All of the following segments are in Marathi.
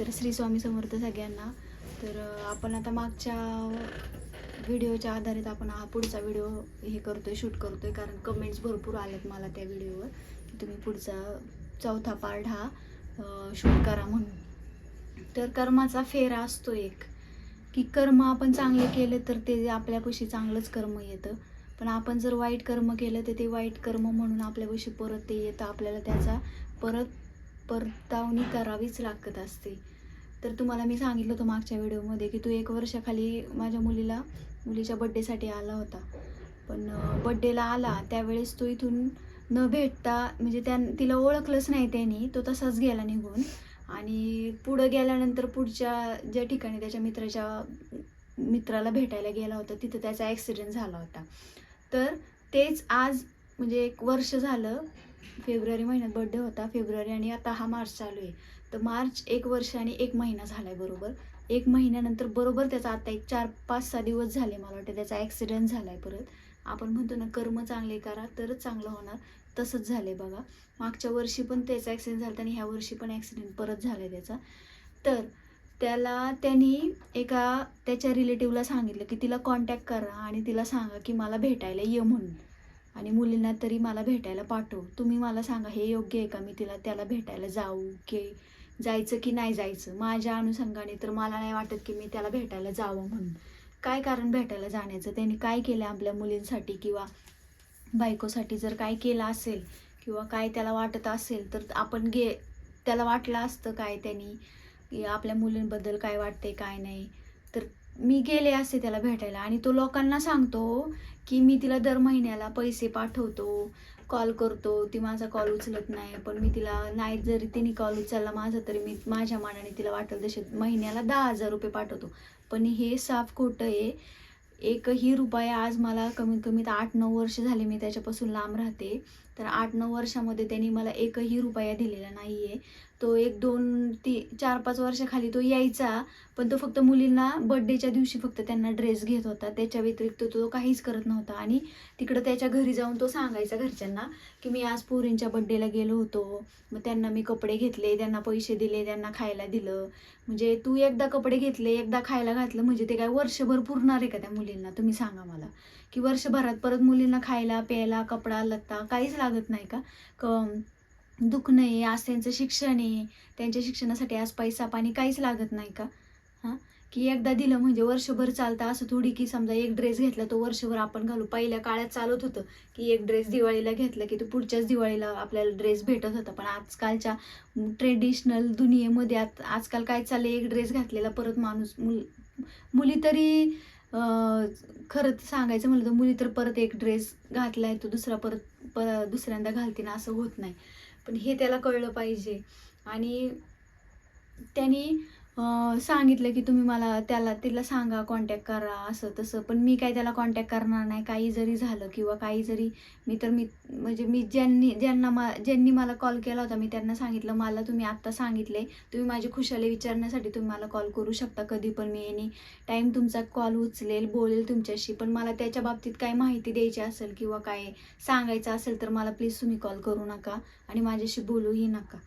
तर श्री स्वामी समर्थ सगळ्यांना. तर आपण आता मागच्या व्हिडिओच्या आधारित आपण हा पुढचा व्हिडिओ हे करतोय शूट करतोय. कारण कमेंट्स भरपूर आलेत मला त्या व्हिडिओवर. की तुम्ही पुढचा चौथा पार्ट हा शूट करा म्हणून. तर कर्माचा फेरा असतो एक. की कर्म आपण चांगले केले तर ते आपल्यापाशी चांगलंच कर्म येतं. पण आपण जर वाईट कर्म केलं तर ते वाईट कर्म म्हणून आपल्यापाशी परत ते येतं. आपल्याला त्याचा परत परतावणी करावीच लागत असते. तर तुम्हाला मी सांगितलं होतं मागच्या व्हिडिओमध्ये की तू एक वर्षाखाली माझ्या मुलीला मुलीच्या बड्डेसाठी आला होता. पण बड्डेला आला त्यावेळेस तो इथून न भेटता म्हणजे त्या तिला ओळखलंच नाही त्यांनी तो तसाच गेला निघून. आणि पुढं गेल्यानंतर पुढच्या ज्या ठिकाणी त्याच्या मित्राच्या मित्राला भेटायला गेला होता तिथं त्याचा ॲक्सिडेंट झाला होता. तर तेच आज म्हणजे एक वर्ष झालं फेब्रुवारी महिन्यात बड्डे होता. फेब्रुवारी आणि आता हा मार्च चालू आहे. तर मार्च एक वर्ष आणि एक महिना झाला आहे बरोबर. एक महिन्यानंतर बरोबर त्याचा आता एक चार पाच सहा दिवस झाले मला वाटतं. त्याचा ॲक्सिडेंट झाला आहे परत. आपण म्हणतो ना कर्म चांगले करा तरच चांगलं होणार. तसंच झालं आहे बघा. मागच्या वर्षी पण त्याचा ॲक्सिडेंट झाला आणि ह्या वर्षी पण ॲक्सिडेंट परत झाला आहे त्याचा. तर त्याला त्यांनी एका त्याच्या रिलेटिव्हला सांगितलं की तिला कॉन्टॅक्ट करा आणि तिला सांगा की मला भेटायला ये म्हणून. आणि मुलींना तरी मला भेटायला पाठव. तुम्ही मला सांगा हे योग्य आहे का? मी तिला त्याला भेटायला जाऊ की जायचं की नाही जायचं? माझ्या अनुषंगाने तर मला नाही वाटत की मी त्याला भेटायला जावं म्हणून. काय कारण भेटायला जाण्याचं? त्यांनी काय केलं आपल्या मुलींसाठी किंवा बायकोसाठी? जर काय केलं असेल किंवा काय त्याला वाटत असेल तर आपण गे त्याला वाटलं असतं काय त्यांनी? की आपल्या मुलींबद्दल काय वाटते काय नाही? तर मी गेले असते त्याला भेटायला आणि तो लोकांना सांगतो की मी तिला दर महिन्याला पैसे पाठवतो कॉल करतो. ती माझा कॉल उचलत नाही पण मी तिला नाही जरी तिने कॉल उचलला माझा तरी मी माझ्या मानाने तिला वाटेल तसे महिन्याला दहा हजार रुपये पाठवतो. पण हे साफ खोटं आहे. एकही रुपया आज मला कमीत कमी आठ नऊ वर्ष झाले मी त्याच्यापासून लांब राहते. तर आठ नऊ वर्षामध्ये त्यांनी मला एकही रुपया दिलेला नाही आहे तो एक दोन ती चार पाच वर्षाखाली तो यायचा पण तो फक्त मुलींना बड्डेच्या दिवशी फक्त त्यांना ड्रेस घेत होता. त्याच्या व्यतिरिक्त तो काहीच करत नव्हता. आणि तिकडं त्याच्या घरी जाऊन तो सांगायचा घरच्यांना की मी आज पोरींच्या बड्डेला गेलो होतो. मग त्यांना मी कपडे घेतले त्यांना पैसे दिले त्यांना खायला दिलं. म्हणजे तू एकदा कपडे घेतले एकदा खायला घातलं म्हणजे ते काय वर्षभर पुरणार आहे का त्या मुलींना? तुम्ही सांगा मला. की वर्षभरात परत मुलींना खायला प्यायला कपडा लत्ता काहीच लागत नाही का? क दुखणं आहे आज त्यांचं शिक्षण आहे. त्यांच्या शिक्षणासाठी आज पैसा पाणी काहीच लागत नाही का? हां? की एकदा दिलं म्हणजे वर्षभर चालतं. असं थोडी की समजा एक ड्रेस घेतला तो वर्षभर आपण घालू. पहिल्या काळात चालत होतं की एक ड्रेस दिवाळीला घेतला की तो पुढच्याच दिवाळीला आपल्याला ड्रेस भेटत होता. पण आजकालच्या ट्रेडिशनल दुनियेमध्ये आत आजकाल काय चाललं एक ड्रेस घातलेला परत माणूस मुल मुली तरी खरंच खरं सांगायचं म्हणलं तर मुली तर परत एक ड्रेस घातला आहे तो दुसरा परत पर दुसऱ्यांदा घालते ना असं होत नाही. पण हे त्याला कळलं पाहिजे. आणि त्यांनी सांगितलं की तुम्ही मला त्याला तिला सांगा कॉन्टॅक्ट करा असं तसं. पण मी काय त्याला कॉन्टॅक्ट करणार नाही. काही जरी झालं किंवा काही जरी मी तर मी म्हणजे मी ज्यांनी ज्यांना मा ज्यांनी मला कॉल केला होता मी त्यांना सांगितलं मला तुम्ही आत्ता सांगितले. तुम्ही माझी खुशाली विचारण्यासाठी तुम्ही मला कॉल करू शकता कधी पण मी एनी टाईम तुमचा कॉल उचलेल बोलेल तुमच्याशी. पण मला त्याच्या बाबतीत काय माहिती द्यायची असेल किंवा काय सांगायचं असेल तर मला प्लीज तुम्ही कॉल करू नका आणि माझ्याशी बोलूही नका.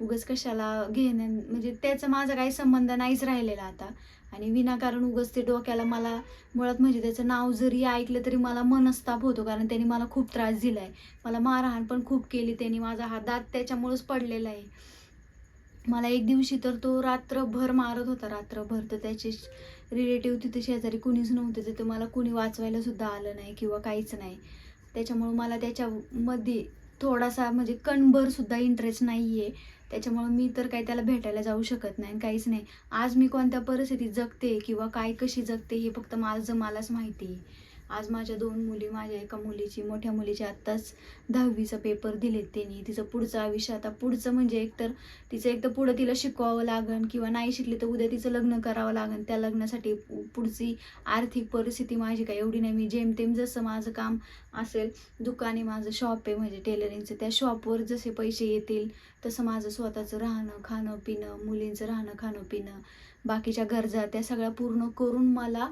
उगस कशाला घेणे म्हणजे त्याचा माझा काही संबंध नाहीच राहिलेला आता. आणि विनाकारण उगस ते डोक्याला मला मुळात म्हणजे त्याचं नाव जरी ऐकलं तरी मला मनस्ताप होतो कारण त्याने मला खूप त्रास दिला आहे मला मारहाण पण खूप केली त्याने माझा हा दात त्याच्यामुळंच पडलेला आहे. मला एक दिवशी तर तो रात्रभर मारत होता रात्रभर तर त्याचे रिलेटिव्ह तिथे शेजारी कुणीच नव्हते तिथे मला कुणी वाचवायला सुद्धा आलं नाही किंवा काहीच नाही. त्याच्यामुळं मला त्याच्यामध्ये थोडासा म्हणजे कणभर सुद्धा इंटरेस्ट नाही आहे त्याच्यामुळं मी तर काही त्याला भेटायला जाऊ शकत नाही आणि काहीच नाही. आज मी कोणत्या परिस्थितीत जगते किंवा काय कशी जगते हे फक्त माझं मलाच माहिती आहे आज माझ्या दोन मुली माझ्या एका मुलीची मोठ्या मुलीची आत्ताच दहावीचा पेपर दिलेत त्यांनी. तिचं पुढचं आयुष्य आता पुढचं म्हणजे एकतर तिचं एक तर पुढं तिला शिकवावं लागन किंवा नाही शिकली तर उद्या तिचं लग्न करावं लागन. त्या लग्नासाठी पुढची आर्थिक परिस्थिती माझी काय एवढी नाही. मी जेमतेम जसं माझं काम असेल दुकाने माझं शॉप आहे म्हणजे टेलरिंगचं त्या शॉपवर जसे पैसे येतील तसं माझं स्वतःचं राहणं खाणं पिणं मुलींचं राहणं खाणं पिणं बाकीच्या गरजा त्या सगळ्या पूर्ण करून मला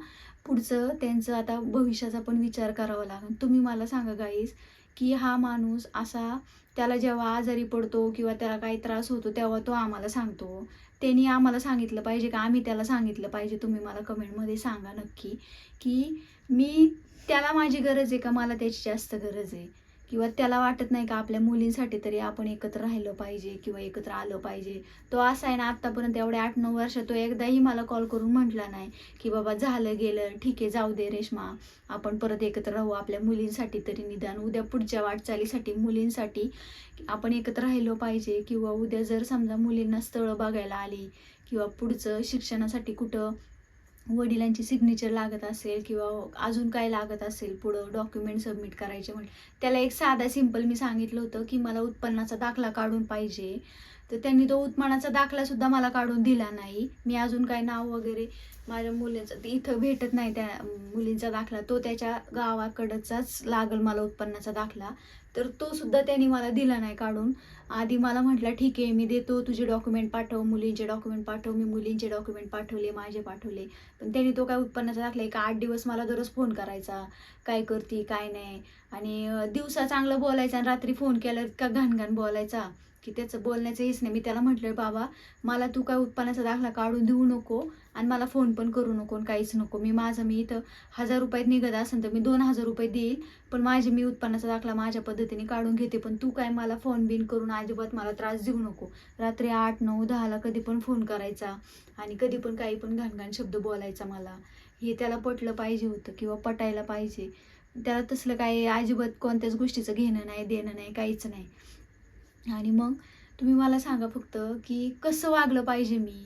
पुढचं त्यांचं आता भविष्याचा पण विचार करावा लागेल. तुम्ही मला सांगा गाईस की हा माणूस असा त्याला जेव्हा आजारी पडतो किंवा त्याला काही त्रास होतो तेव्हा तो आम्हाला सांगतो. त्यांनी आम्हाला सांगितलं पाहिजे का? आम्ही त्याला सांगितलं पाहिजे. तुम्ही मला कमेंटमध्ये सांगा नक्की की मी त्याला माझी गरज आहे का? मला त्याची जास्त गरज आहे. किंवा त्याला वाटत नाही का आपल्या मुलींसाठी तरी आपण एकत्र राहिलं पाहिजे किंवा एकत्र आलं पाहिजे. तो असा आहे ना आत्तापर्यंत एवढ्या आठ नऊ वर्षात तो एकदाही मला कॉल करून म्हटला नाही की बाबा झालं गेलं ठीक आहे जाऊ दे रेश्मा. आपण परत एकत्र राहू आपल्या मुलींसाठी तरी निदान. उद्या पुढच्या वाटचालीसाठी मुलींसाठी आपण एकत्र राहिलो पाहिजे किंवा उद्या जर समजा मुलींना स्थळं बघायला आली किंवा पुढचं शिक्षणासाठी कुठं वडिलांची सिग्नेचर लागत असेल किंवा अजून काय लागत असेल पुढं डॉक्युमेंट सबमिट करायचे म्हणजे त्याला एक साधा सिंपल मी सांगितलं होतं की मला उत्पन्नाचा दाखला काढून पाहिजे. तर त्यांनी तो उत्पन्नाचा दाखलासुद्धा मला काढून दिला नाही. मी अजून काय नाव वगैरे माझ्या मुलीचं ते इथं भेटत नाही त्या मुलींचा दाखला. तो त्याच्या गावाकडचाच लागल मला उत्पन्नाचा दाखला. तर तो सुद्धा त्यांनी मला दिला नाही काढून. आधी मला म्हटलं ठीक आहे मी देतो तुझे डॉक्युमेंट पाठव मुलींचे डॉक्युमेंट पाठव मी मुलींचे डॉक्युमेंट पाठवले माझे पाठवले. पण त्यांनी तो काय उत्पन्नाचा दाखला एक आठ दिवस मला दररोज फोन करायचा. काय करती काय नाही? आणि दिवसा चांगलं बोलायचं आणि रात्री फोन केला का घाण घाण बोलायचा की त्याचं बोलण्याचं हेच नाही. मी त्याला म्हटलं बाबा मला तू काय उत्पन्नाचा दाखला काढून देऊ नको आणि मला फोन पण करू नको आणि काहीच नको. मी माझं मी इथं हजार रुपयात निघत असेल तर मी दोन हजार रुपये देईल पण माझे मी उत्पन्नाचा दाखला माझ्या पद्धतीने काढून घेते. पण तू काय मला फोन बिन करून अजिबात मला त्रास देऊ नको. रात्री आठ नऊ दहाला कधी पण फोन करायचा आणि कधी पण काही पण घाणघाण शब्द बोलायचा मला. हे त्याला पटलं पाहिजे होतं किंवा पटायला पाहिजे. त्याला तसलं काय अजिबात कोणत्याच गोष्टीचं घेणं नाही देणं नाही काहीच नाही. आणि मग तुम्ही मला सांगा फक्त की कसं वागलं पाहिजे मी?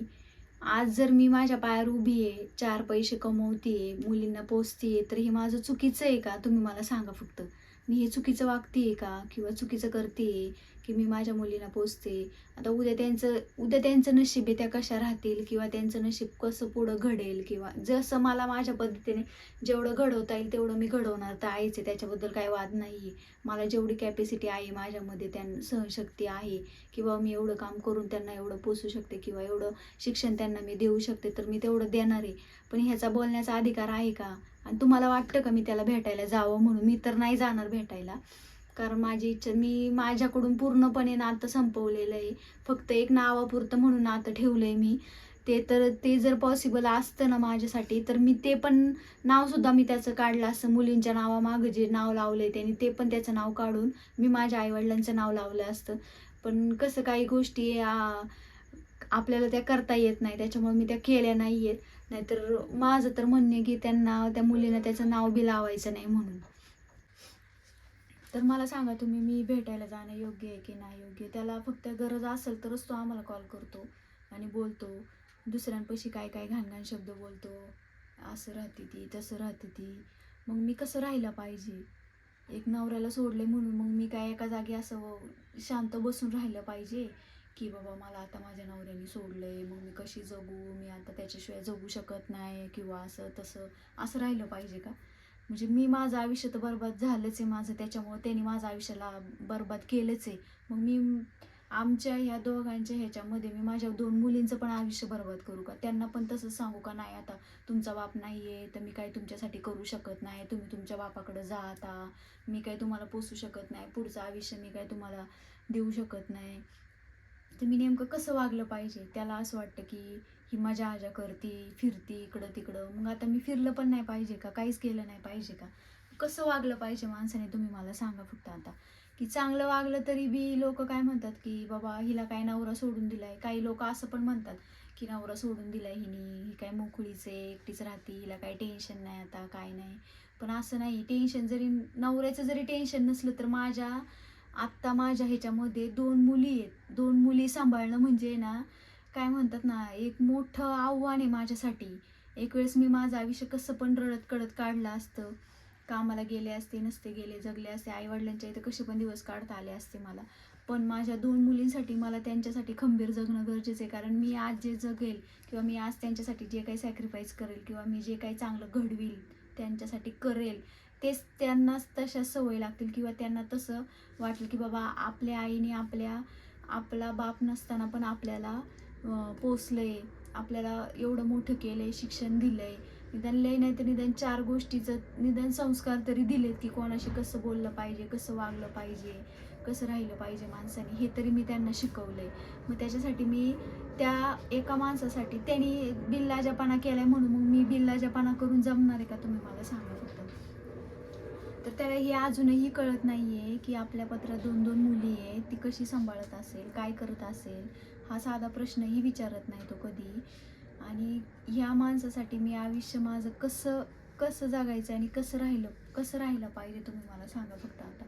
आज जर मी माझ्या पायावर उभी आहे चार पैसे कमवतीये मुलींना पोचतीये तर हे माझं चुकीचं आहे का? तुम्ही मला सांगा फक्त. मी हे चुकीचं वागतेय का? किंवा चुकीचं करते आहे की मी माझ्या मुलींना पोचते आता उद्या त्यांचं उद्या त्यांचं नशीब आहे त्या कशा राहतील किंवा त्यांचं नशीब कसं पुढं घडेल किंवा जसं मला माझ्या पद्धतीने जेवढं घडवता येईल तेवढं मी घडवणार. तर आहेच आहे त्याच्याबद्दल काही वाद नाही आहे मला जेवढी कॅपॅसिटी आहे माझ्यामध्ये त्या सहनशक्ती आहे किंवा मी एवढं काम करून त्यांना एवढं पोचू शकते किंवा एवढं शिक्षण त्यांना मी देऊ शकते तर मी तेवढं देणार आहे. पण ह्याचा बोलण्याचा अधिकार आहे का? आणि तुम्हाला वाटतं का मी त्याला भेटायला जावं म्हणून? मी तर नाही जाणार भेटायला. कारण माझी इच्छा मी माझ्याकडून पूर्णपणे नातं संपवलेलं आहे. फक्त एक नावापुरतं म्हणून नातं ठेवलं आहे मी. ते तर ते जर पॉसिबल असतं ना माझ्यासाठी तर मी ते पण नावसुद्धा मी त्याचं काढलं असतं मुलींच्या नावामागं जे नाव लावलं आहे त्यांनी ते पण त्याचं नाव काढून मी माझ्या आईवडिलांचं नाव लावलं असतं. पण कसं काही गोष्टी आपल्याला त्या करता येत नाही त्याच्यामुळे मी त्या केल्या नाही आहेत नाहीतर माझं तर म्हणणे आहे की त्यांना त्या मुलींना त्याचं नाव बी लावायचं नाही म्हणून. तर मला सांगा तुम्ही मी भेटायला जाणं योग्य आहे की नाही योग्य? त्याला फक्त गरज असेल तरच तो आम्हाला कॉल करतो आणि बोलतो. दुसऱ्यांपाशी काय काय घाणघाण शब्द बोलतो. असं राहते ती तसं राहते ती. मग मी कसं राहिलं पाहिजे? एक नवऱ्याला सोडले म्हणून मग मी काय एका जागी असं शांत बसून राहिलं पाहिजे? की बाबा मला आता माझ्या नवऱ्याने सोडलंय मग मी कशी जगू? मी आता त्याच्याशिवाय जगू शकत नाही किंवा असं तसं. असं राहिलं पाहिजे का? म्हणजे मी माझं आयुष्य तर बरबाद झालंच आहे माझं त्याच्यामुळे त्यांनी माझं आयुष्याला बरबाद केलंच आहे. मग मी आमच्या ह्या दोघांच्या ह्याच्यामध्ये मी माझ्या दोन मुलींचं पण आयुष्य बरबाद करू का? त्यांना पण तसंच सांगू का नाही आता तुमचा बाप नाही आहे तर मी काही तुमच्यासाठी करू शकत नाही तुम्ही तुमच्या बापाकडे जा आता मी काही तुम्हाला पोसू शकत नाही पुढचं आयुष्य मी काही तुम्हाला देऊ शकत नाही. तर मी नेमकं कसं वागलं पाहिजे? त्याला असं वाटतं की की मजा आजा करती फिरती इकडं तिकडं. मग आता मी फिरलं पण नाही पाहिजे का? काहीच केलं नाही पाहिजे का? कसं वागलं पाहिजे माणसाने? तुम्ही मला सांगा फक्त आता. की चांगलं वागलं तरी बी लोक काय म्हणतात की बाबा हिला काय नवरा सोडून दिलाय? काही लोक असं पण म्हणतात की नवरा सोडून दिलाय हिनी. ही काय मोकळीच आहे एकटीच राहते. हिला काही टेन्शन नाही आता काय नाही. पण असं नाही. टेन्शन जरी नवऱ्याचं जरी टेन्शन नसलं तर माझ्या आत्ता माझ्या ह्याच्यामध्ये दोन मुली आहेत. दोन मुली सांभाळणं म्हणजे ना काय म्हणतात ना एक मोठं आव्हान आहे माझ्यासाठी. एक वेळेस मी माझं आयुष्य कसं पण रडत कडत काढलं असतं. कामाला गेले असते नसते गेले जगले असते आईवडिलांच्या इथं कसे पण दिवस काढता आले असते मला. पण माझ्या दोन मुलींसाठी मला त्यांच्यासाठी खंबीर जगणं गरजेचं आहे. कारण मी आज जे जगेल किंवा मी आज त्यांच्यासाठी जे काही सॅक्रिफाईस करेल किंवा मी जे काही चांगलं घडवील त्यांच्यासाठी करेल तेच त्यांना तशा सवय लागतील किंवा त्यांना तसं वाटेल की बाबा आपल्या आईने आपल्या आपला बाप नसताना पण आपल्याला पोचले आपल्याला एवढं मोठं केलंय शिक्षण दिलंय. निदान लय नाही तर निदान चार गोष्टीचं निदान संस्कार तरी दिलेत की कोणाशी कसं बोललं पाहिजे कसं वागलं पाहिजे कसं राहिलं पाहिजे माणसाने हे तरी मी त्यांना शिकवलंय. मग त्याच्यासाठी मी त्या एका माणसासाठी त्यांनी बिल्लाजापणा केलाय म्हणून मग मी बिल्लाजापणा करून जमणार आहे का तुम्ही मला सांगा फक्त? तर त्याला हे अजूनही कळत नाहीये की आपल्या पत्रात दोन दोन मुली आहेत ती कशी सांभाळत असेल काय करत असेल. हा साधा प्रश्नही विचारत नाही तो कधी. आणि ह्या माणसासाठी मी आयुष्य माझं कसं कसं जागायचं आणि कसं राहिलं कसं राहिलं पाहिजे तुम्ही मला सांगा फक्त आता.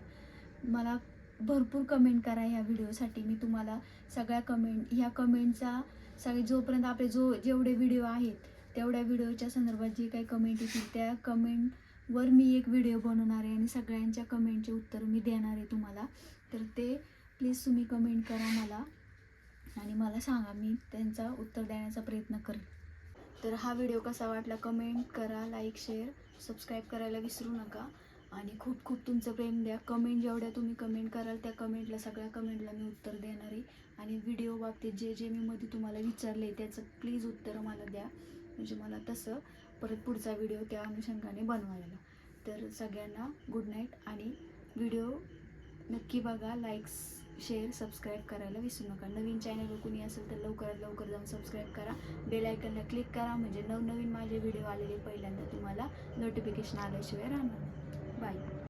मला भरपूर कमेंट करा ह्या व्हिडिओसाठी. मी तुम्हाला सगळ्या कमेंट ह्या कमेंटचा सगळे जोपर्यंत आपले जो जेवढे व्हिडिओ आहेत तेवढ्या व्हिडिओच्या संदर्भात जे काही कमेंट येतील त्या कमेंटवर मी एक व्हिडिओ बनवणार आहे आणि सगळ्यांच्या कमेंटचे उत्तर मी देणार आहे तुम्हाला. तर ते प्लीज तुम्ही कमेंट करा मला. आणि मला सांगा मी त्यांचा उत्तर देण्याचा प्रयत्न करेन. तर हा व्हिडिओ कसा वाटला कमेंट करा लाईक शेअर सबस्क्राईब करायला विसरू नका. आणि खूप खूप तुमचं प्रेम द्या. कमेंट जेवढ्या तुम्ही कमेंट कराल त्या कमेंटला सगळ्या कमेंटला मी उत्तर देणार आहे. आणि व्हिडिओ बाबतीत जे जे मी मध्ये तुम्हाला विचारले त्याचं प्लीज उत्तर मला द्या. म्हणजे मला तसं परत पुढचा व्हिडिओ त्या अनुषंगाने बनवायला. तर सगळ्यांना गुड नाईट आणि व्हिडिओ नक्की बघा. लाईक्स शेअर सबस्क्राईब करायला विसरू नका. नवीन चॅनलवर कुणी असेल तर लवकरात लवकर जाऊन सबस्क्राईब करा. बेल आयकनला क्लिक करा. म्हणजे नवनवीन माझे व्हिडिओ आलेले पहिल्यांदा तुम्हाला नोटिफिकेशन आल्याशिवाय राहणार. बाय